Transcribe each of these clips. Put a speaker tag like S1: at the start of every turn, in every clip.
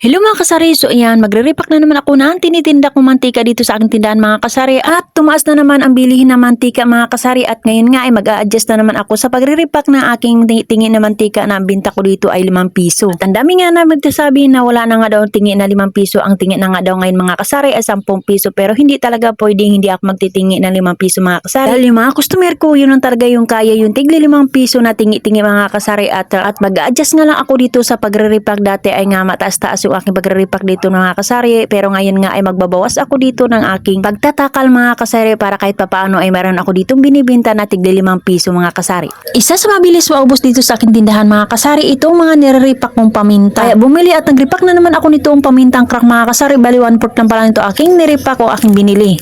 S1: Hello mga kasari, so ayan, magre-repack na naman ako ng tinitinda kong mantika dito sa aking tindahan mga kasari. At tumaas na naman ang bilihin ng mantika mga kasari. At ngayon nga ay mag-a-adjust na naman ako sa pagre-repack ng aking tingi- tingin na mantika na ang binta ko dito ay 5 piso. At ang dami nga na magsasabi na wala na nga daw tingin na 5 piso, ang tingin na nga daw ngayon mga kasari ay 10 piso. Pero hindi talaga pwedeng hindi ako magtitingi ng 5 piso mga kasari. Dahil yung mga customer ko, yun ang talaga yung kaya. Yung tigli 5 piso na tingi-tingi mga kasari. At, at mag-a-adjust nga lang ako dito sa pagre-repack. Dati ay nga mataas-taas yung aking pagre-repack dito mga kasari pero ngayon nga ay magbabawas ako dito ng aking pagtatakal mga kasari para kahit papaano ay meron ako ditong binibinta na tigli 5 piso mga kasari. Isa sa mabilis maubos dito sa aking tindahan mga kasari itong mga nire-repack kong paminta. Kaya bumili at nag-repack na naman ako nitong pamintang crack mga kasari bali 1 port lang pala nito aking nirepack o aking binili.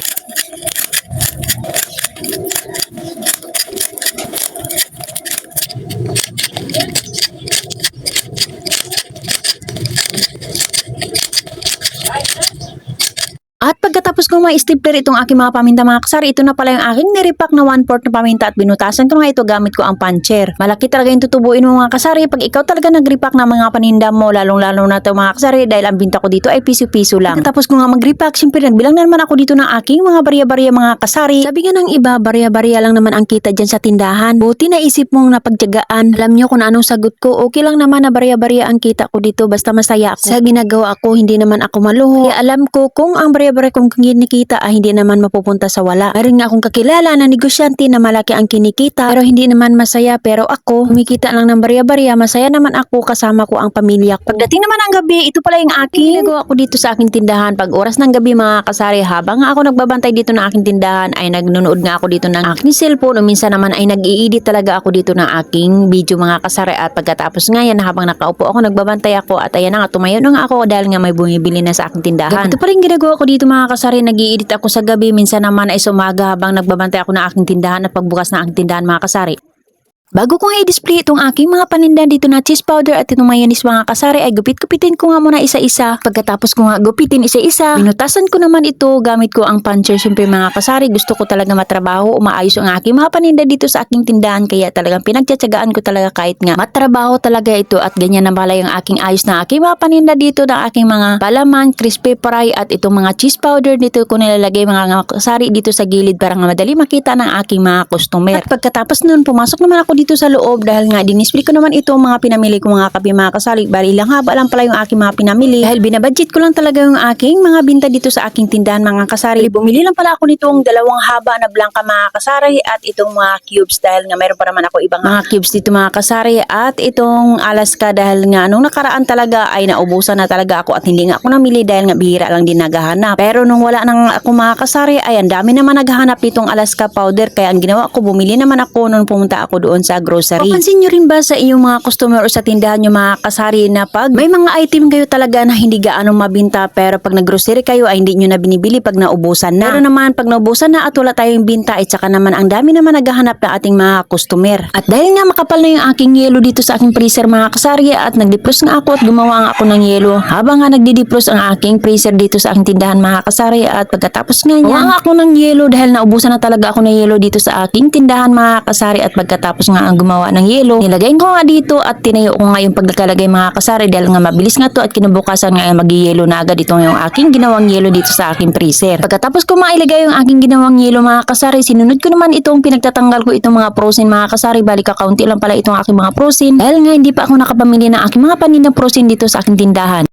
S1: At pagkatapos ko ma-stapler itong aking mga paminta mga kasari, ito na pala yung aking nirepack na 1 4 na paminta at binutasan ko nga ito gamit ko ang puncher. Malaki talaga yung tutubuin mo mga kasari pag ikaw talaga nag-repack ng mga paninda mo, lalong-lalo na ito mga kasari dahil ang binta ko dito ay piso-piso lang. Tapos ko nga mag-repack, syempre nagbilang na naman ako dito ng aking mga barya-barya mga kasari. Sabi nga ng iba, barya-barya lang naman ang kita dyan sa tindahan. Buti na isip mong napagtyagaan. Alam nyo kung anong sagot ko, okay lang naman na barya-barya ang kita ko dito basta masaya ako. Sa ginagawa ko, hindi naman ako maluho. Kaya alam ko kung ang barya-barya kong kinikita ay hindi naman mapupunta sa wala. Meron nga akong kakilala na negosyante na malaki ang kinikita pero hindi naman masaya pero ako kumikita lang ng barya-barya masaya naman ako kasama ko ang pamilya ko. Pagdating naman ng gabi, ito pala yung aking ginagawa ko dito sa aking tindahan. Pag oras ng gabi mga kasari habang ako nagbabantay dito ng aking tindahan ay nagnunood nga ako dito ng aking cellphone o minsan naman ay nag-i-edit talaga ako dito ng aking video mga kasari at pagkatapos nga yan habang nakaupo ako nagbabantay ako at ayan na nga tumayo na nga ako dahil nga may bumibili na sa aking tindahan. Ito pa rin ginagawa ko dito mga kasari, nag edit ako sa gabi, minsan naman ay sumaga habang nagbabantay ako ng aking tindahan at pagbukas ng aking tindahan mga kasari. Bago ko i-display itong aking mga paninda dito na cheese powder at itong mayonnaise mga kasari ay gupit-gupitin ko nga muna isa-isa. Pagkatapos ko nga gupitin isa-isa, binutasan ko naman ito gamit ko ang puncher. Siyempre mga kasari, gusto ko talaga matrabaho o maayos ang aking mga paninda dito sa aking tindahan kaya talagang pinagtsatsagaan ko talaga kahit nga matrabaho talaga ito at ganyan na pala yung aking ayos na aking mga paninda dito ng aking mga palaman, crispy fry at itong mga cheese powder dito ko nilalagay mga kasari dito sa gilid para nga madali makita ng aking mga customer. At pagkatapos nun, pumasok naman ako dito sa loob dahil nga dinisplay ko naman ito mga pinamili ko mga kape mga kasali. Bali lang haba lang pala yung aking mga pinamili dahil binabudget ko lang talaga yung aking mga binta dito sa aking tindahan mga kasari. Bumili lang pala ako nitong dalawang haba na blanca mga kasari at itong mga cubes dahil nga meron pa naman ako ibang mga cubes dito mga kasari at itong Alaska dahil nga nung nakaraan talaga ay naubusan na talaga ako at hindi nga ako namili dahil nga bihira lang din naghahanap. Pero nung wala nang ako mga kasari ay ang dami naman naghahanap nitong Alaska powder kaya ang ginawa ko bumili naman ako nung pumunta ako doon sa grocery. Papansin nyo rin ba sa iyong mga customer o sa tindahan nyo mga kasari na pag may mga item kayo talaga na hindi gaano mabinta pero pag naggrocery kayo ay hindi nyo na binibili pag naubusan na. Pero naman pag naubusan na at wala tayong binta at saka naman ang dami naman naghahanap na ating mga customer. At dahil nga makapal na yung aking yelo dito sa aking freezer mga kasari at nagdiplos nga ako at gumawa nga ako ng yelo habang nga nagdidiplos ang aking freezer dito sa aking tindahan mga kasari at pagkatapos nga niya ako ng yelo dahil naubusan na talaga ako ng yelo dito sa aking tindahan mga kasari at pagkatapos nga ang gumawa ng yelo. Nilagay ko nga dito at tinayo ko nga yung pagkalagay mga kasari dahil nga mabilis nga to at kinabukasan nga mag-yelo na agad. Ito yung aking ginawang yelo dito sa aking freezer. Pagkatapos ko mailagay yung aking ginawang yelo mga kasari sinunod ko naman itong pinagtatanggal ko itong mga prosin mga kasari. Balik kakaunti lang pala itong aking mga prosin. Dahil nga hindi pa ako nakapamili ng aking mga panindang prosin dito sa aking tindahan